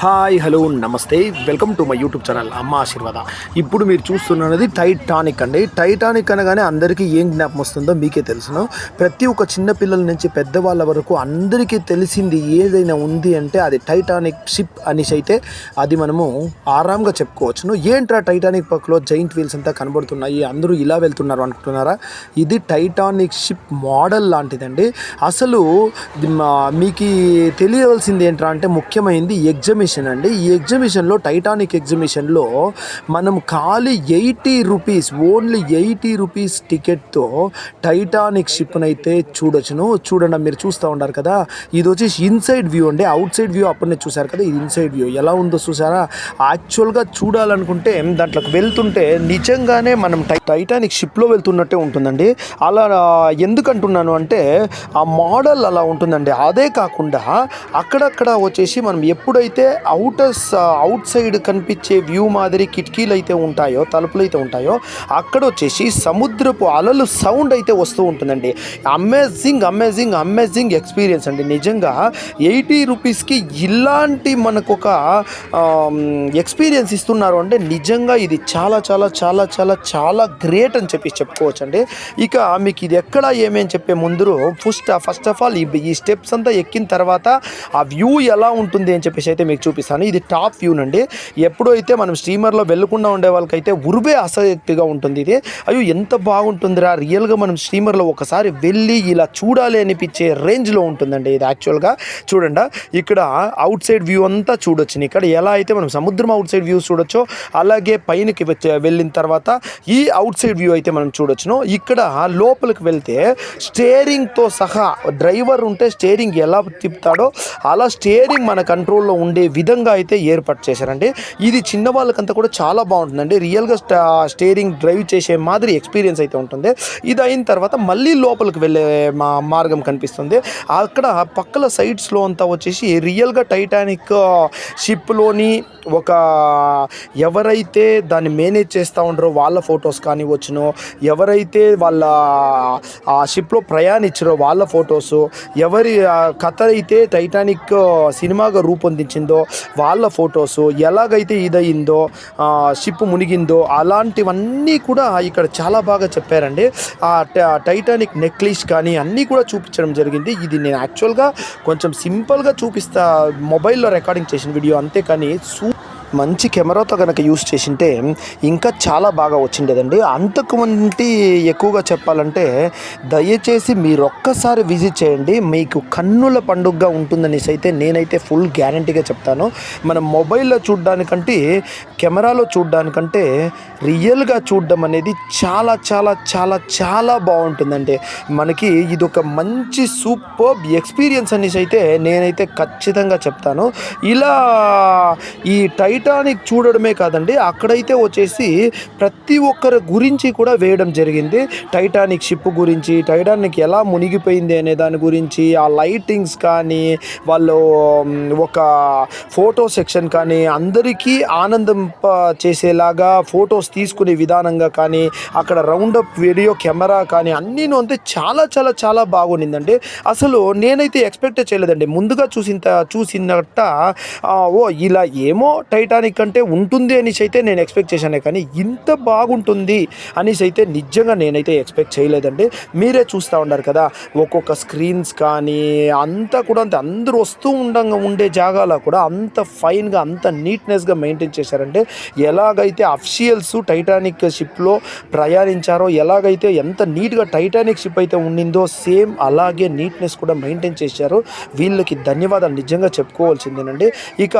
Hi hello నమస్తే. Welcome to my YouTube channel Amma Aashirvada. ఇప్పుడు మీరు చూస్తున్నది టైటానిక్ అండి. టైటానిక్ అనగానే అందరికీ ఏం జ్ఞాపకం వస్తుందో మీకే తెలుసును. ప్రతి ఒక్క చిన్న పిల్లల నుంచి పెద్దవాళ్ళ వరకు అందరికీ తెలిసింది ఏదైనా ఉంది అంటే అది టైటానిక్ షిప్ అనేసి అయితే అది మనము ఆరాంగా చెప్పుకోవచ్చును. ఏంట్రా టైటానిక్ పక్కలో జైంట్ వీల్స్ అంతా కనబడుతున్నాయి అందరూ ఇలా వెళ్తున్నారు అనుకుంటున్నారా? ఇది టైటానిక్ షిప్ మోడల్ లాంటిదండి. అసలు మా- మీకు తెలియవలసింది ఏంట్రా అంటే ముఖ్యమైనది ఎగ్జిబిషన్ అండి. ఈ ఎగ్జిబిషన్లో టైటానిక్ ఎగ్జిబిషన్లో మనం ఖాళీ eighty rupees only eighty rupees టికెట్తో Titanic షిప్ని అయితే చూడొచ్చును. చూడండి మీరు చూస్తూ ఉన్నారు కదా. ఇది వచ్చేసి ఇన్సైడ్ వ్యూ అండి. అవుట్ సైడ్ వ్యూ అప్పుడే చూసారు కదా ఇది ఇన్సైడ్ వ్యూ ఎలా ఉందో చూసారా యాక్చువల్గా చూడాలనుకుంటే దాంట్లోకి వెళ్తుంటే నిజంగానే మనం టై టైటానిక్ షిప్లో వెళ్తున్నట్టే ఉంటుందండి. అలా ఎందుకంటున్నాను అంటే ఆ మోడల్ అలా ఉంటుందండి. అదే కాకుండా అక్కడక్కడ వచ్చేసి మనం ఎప్పుడైతే అవుటర్స్ అవుట్ సైడ్ కనిపించే వ్యూ మాదిరి కిటికీలు అయితే ఉంటాయో తలుపులు అయితే ఉంటాయో అక్కడ వచ్చేసి సముద్రపు అలలు సౌండ్ అయితే వస్తూ ఉంటుందండి. అమేజింగ్ అమేజింగ్ అమేజింగ్ ఎక్స్పీరియన్స్ అండి. నిజంగా ఎయిటీ రూపీస్కి ఇలాంటి మనకు ఒక ఎక్స్పీరియన్స్ ఇస్తున్నారు అంటే నిజంగా ఇది చాలా చాలా చాలా చాలా చాలా గ్రేట్ అని చెప్పి చెప్పుకోవచ్చు అండి ఇక మీకు ఇది ఎక్కడ ఏమేమి చెప్పే ముందు ఫస్ట్ ఫస్ట్ ఆఫ్ ఆల్ ఈ ఈ స్టెప్స్ అంతా ఎక్కిన తర్వాత ఆ వ్యూ ఎలా ఉంటుంది అని చెప్పేసి అయితే మీకు చూపిస్తాను. ఇది టాప్ వ్యూ నండి. ఎప్పుడైతే మనం స్టీమర్లో వెళ్ళకుండా ఉండే వాళ్ళకైతే ఉరుబే ఆసక్తిగా ఉంటుంది ఇది. అయ్యో ఎంత బాగుంటుందిరా. రియల్గా మనం స్టీమర్లో ఒకసారి వెళ్ళి ఇలా చూడాలి అనిపించే రేంజ్లో ఉంటుందండి ఇది యాక్చువల్గా. చూడండి ఇక్కడ అవుట్ సైడ్ వ్యూ అంతా చూడొచ్చు ఇక్కడ ఎలా అయితే మనం సముద్రం అవుట్ సైడ్ వ్యూ చూడొచ్చో అలాగే పైనకి వెళ్ళిన తర్వాత ఈ అవుట్ సైడ్ వ్యూ అయితే మనం చూడొచ్చును. ఇక్కడ లోపలికి వెళ్తే స్టేరింగ్తో సహా డ్రైవర్ ఉంటే స్టేరింగ్ ఎలా తిప్పుతాడో అలా స్టేరింగ్ మన కంట్రోల్లో ఉండే విధంగా అయితే ఏర్పాటు చేశారండి ఇది చిన్న వాళ్ళకంతా కూడా చాలా బాగుంటుందండి. రియల్గా స్టా స్టేరింగ్ డ్రైవ్ చేసే మాదిరి ఎక్స్పీరియన్స్ అయితే ఉంటుంది. ఇది అయిన తర్వాత మళ్ళీ లోపలికి వెళ్ళే మా మార్గం కనిపిస్తుంది. అక్కడ పక్కల సైడ్స్లో అంతా వచ్చేసి రియల్గా టైటానిక్ షిప్లోని ఒక ఎవరైతే దాన్ని మేనేజ్ చేస్తూ ఉంటారో వాళ్ళ ఫొటోస్ కానీ వచ్చినో ఎవరైతే వాళ్ళ ఆ షిప్లో ప్రయాణించారో వాళ్ళ ఫొటోస్ ఎవరి ఆ కథ అయితే టైటానిక్ సినిమాగా రూపొందించిందో వాళ్ళ ఫొటోస్ ఎలాగైతే ఇదయిందో షిప్ మునిగిందో అలాంటివన్నీ కూడా ఇక్కడ చాలా బాగా చెప్పారండి. ఆ టైటానిక్ నెక్లెస్ కానీ అన్నీ కూడా చూపించడం జరిగింది. ఇది నేను యాక్చువల్గా కొంచెం సింపుల్గా చూపిస్తా మొబైల్లో రికార్డింగ్ చేసిన వీడియో అంతేకాని సూ మంచి కెమెరాతో కనుక యూస్ చేసింటే ఇంకా చాలా బాగా వచ్చిండేదండి. అంతకు ముందు ఎక్కువగా చెప్పాలంటే దయచేసి మీరు ఒక్కసారి విజిట్ చేయండి. మీకు కన్నుల పండుగగా ఉంటుందనేసి అయితే నేనైతే ఫుల్ గ్యారంటీగా చెప్తాను. మనం మొబైల్లో చూడడానికంటే కెమెరాలో చూడడానికంటే రియల్గా చూడడం అనేది చాలా చాలా చాలా చాలా బాగుంటుందండి. మనకి ఇది ఒక మంచి సూపర్ ఎక్స్పీరియన్స్ అనేసి అయితే నేనైతే ఖచ్చితంగా చెప్తాను. ఇలా ఈ టైటానిక్ చూడడమే కాదండి అక్కడైతే వచ్చేసి ప్రతి ఒక్కరి గురించి కూడా వేయడం జరిగింది. టైటానిక్ షిప్ గురించి టైటానిక్ ఎలా మునిగిపోయింది అనే దాని గురించి ఆ లైటింగ్స్ కానీ వాళ్ళు ఒక ఫోటో సెక్షన్ కానీ అందరికీ ఆనందం చేసేలాగా ఫొటోస్ తీసుకునే విధానంగా కానీ అక్కడ రౌండ్ అప్ వీడియో కెమెరా కానీ అన్నీ అంతే చాలా చాలా చాలా బాగుండిందండి అసలు నేనైతే ఎక్స్పెక్ట్ చేయలేదండి. ముందుగా చూసిన చూసినట్ట ఓ ఇలా ఏమో టైటానిక్ అంటే ఉంటుంది అనేసి అయితే నేను ఎక్స్పెక్ట్ చేశానే కానీ ఇంత బాగుంటుంది అనేసి అయితే నిజంగా నేనైతే ఎక్స్పెక్ట్ చేయలేదండి. మీరే చూస్తూ ఉన్నారు కదా ఒక్కొక్క స్క్రీన్స్ కానీ అంతా కూడా అంతే అందరూ వస్తూ ఉండంగా ఉండే జాగాలో కూడా అంత ఫైన్గా అంత నీట్నెస్గా మెయింటైన్ చేశారంటే ఎలాగైతే అఫిషియల్స్ టైటానిక్ షిప్లో ప్రయాణించారో ఎలాగైతే ఎంత నీట్గా టైటానిక్ షిప్ అయితే ఉండిందో సేమ్ అలాగే నీట్నెస్ కూడా మెయింటైన్ చేశారు. వీళ్ళకి ధన్యవాదాలు. నిజంగా చెప్పుకోవాల్సిందేనండి. ఇక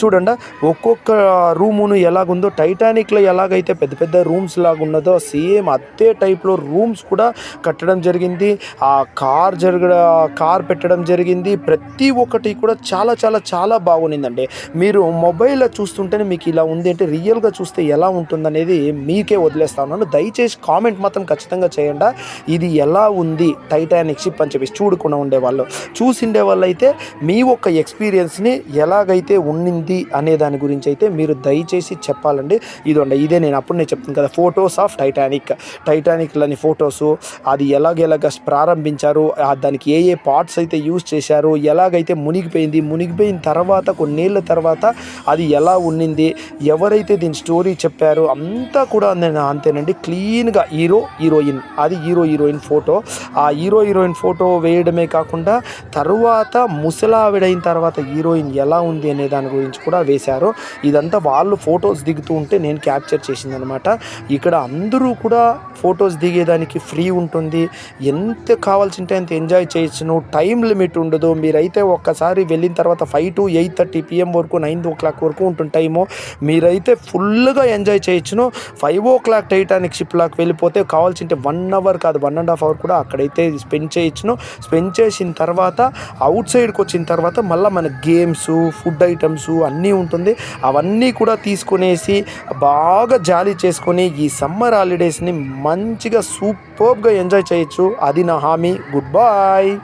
చూడండి ఒక్కొక్క రూమును ఎలాగుందో టైటానిక్లో ఎలాగైతే పెద్ద పెద్ద రూమ్స్ లాగా ఉన్నదో సేమ్ అదే టైప్లో రూమ్స్ కూడా కట్టడం జరిగింది. ఆ కార్ జరగ కార్ పెట్టడం జరిగింది. ప్రతి ఒక్కటి కూడా చాలా చాలా చాలా బాగుండిందండి. మీరు మొబైల్లో చూస్తుంటేనే మీకు ఇలా ఉంది అంటే రియల్గా చూస్తే ఎలా ఉంటుందనేది మీకే వదిలేస్తా ఉన్నాను. దయచేసి కామెంట్ మాత్రం ఖచ్చితంగా చేయండి. ఇది ఎలా ఉంది? టైటానిక్ షిప్ అని చెప్పేసి చూడకుండా ఉండేవాళ్ళు. చూసిండే వాళ్ళు అయితే మీ ఒక్క ఎక్స్పీరియన్స్ని ఎలాగైతే ఉండింది అనే దాని గురించి గురించి అయితే మీరు దయచేసి చెప్పాలండి. ఇదండి ఇదే నేను అప్పుడు నేను చెప్తాను కదా ఫొటోస్ ఆఫ్ టైటానిక్ టైటానిక్లని ఫొటోస్ అది ఎలాగెలాగ ప్రారంభించారు దానికి ఏ ఏ పార్ట్స్ అయితే యూజ్ చేశారు ఎలాగైతే మునిగిపోయింది మునిగిపోయిన తర్వాత కొన్నేళ్ళ తర్వాత అది ఎలా ఉన్నింది ఎవరైతే దీని స్టోరీ చెప్పారో అంతా కూడా నేను అంతేనండి. క్లీన్గా హీరో హీరోయిన్ అది హీరో హీరోయిన్ ఫోటో ఆ హీరో హీరోయిన్ ఫోటో వేయడమే కాకుండా తరువాత ముసలావిడైన తర్వాత హీరోయిన్ ఎలా ఉంది అనే దాని గురించి కూడా వేశారు. ఇదంతా వాళ్ళు ఫొటోస్ దిగుతూ ఉంటే నేను క్యాప్చర్ చేసిందనమాట. ఇక్కడ అందరూ కూడా ఫొటోస్ దిగేదానికి ఫ్రీ ఉంటుంది. ఎంత కావాల్సింటే అంత ఎంజాయ్ చేయొచ్చును. టైం లిమిట్ ఉండదు. మీరైతే ఒక్కసారి వెళ్ళిన తర్వాత five to eight thirty PM వరకు నైన్ ఓ క్లాక్ వరకు ఉంటుంది టైము. మీరైతే ఫుల్గా ఎంజాయ్ చేయొచ్చును. ఫైవ్ ఓ క్లాక్ టైటానిక్ షిప్లోకి వెళ్ళిపోతే కావాల్సింటే వన్ అవర్ కాదు వన్ అండ్ హాఫ్ అవర్ కూడా అక్కడైతే స్పెండ్ చేయొచ్చును. స్పెండ్ చేసిన తర్వాత అవుట్ సైడ్కి వచ్చిన తర్వాత మళ్ళీ మన గేమ్స్ ఫుడ్ ఐటమ్స్ అన్నీ ఉంటుంది. అవన్నీ కూడా తీసుకునేసి బాగా జాలీ చేసుకొని ఈ సమ్మర్ హాలిడేస్ని మంచిగా సూపర్గా ఎంజాయ్ చేయొచ్చు. అది నా హామీ. Good bye